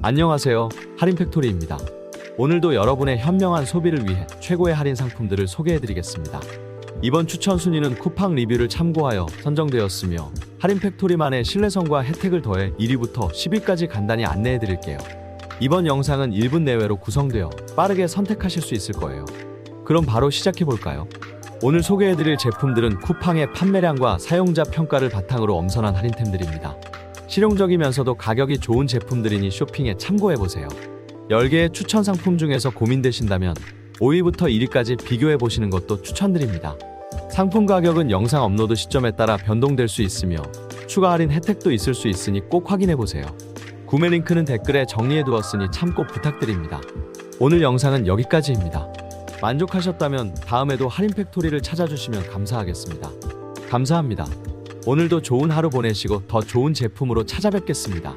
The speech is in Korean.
안녕하세요. 할인 팩토리입니다. 오늘도 여러분의 현명한 소비를 위해 최고의 할인 상품들을 소개해 드리겠습니다. 이번 추천 순위는 쿠팡 리뷰를 참고하여 선정되었으며 할인 팩토리만의 신뢰성과 혜택을 더해 1위부터 10위까지 간단히 안내해 드릴게요. 이번 영상은 1분 내외로 구성되어 빠르게 선택하실 수 있을 거예요. 그럼 바로 시작해 볼까요? 오늘 소개해 드릴 제품들은 쿠팡의 판매량과 사용자 평가를 바탕으로 엄선한 할인템들입니다. 실용적이면서도 가격이 좋은 제품들이니 쇼핑에 참고해 보세요. 10개의 추천 상품 중에서 고민되신다면 5위부터 1위까지 비교해 보시는 것도 추천드립니다. 상품 가격은 영상 업로드 시점에 따라 변동될 수 있으며 추가 할인 혜택도 있을 수 있으니 꼭 확인해 보세요. 구매 링크는 댓글에 정리해 두었으니 참고 부탁드립니다. 오늘 영상은 여기까지입니다. 만족하셨다면 다음에도 할인 팩토리를 찾아주시면 감사하겠습니다. 감사합니다. 오늘도 좋은 하루 보내시고 더 좋은 제품으로 찾아뵙겠습니다.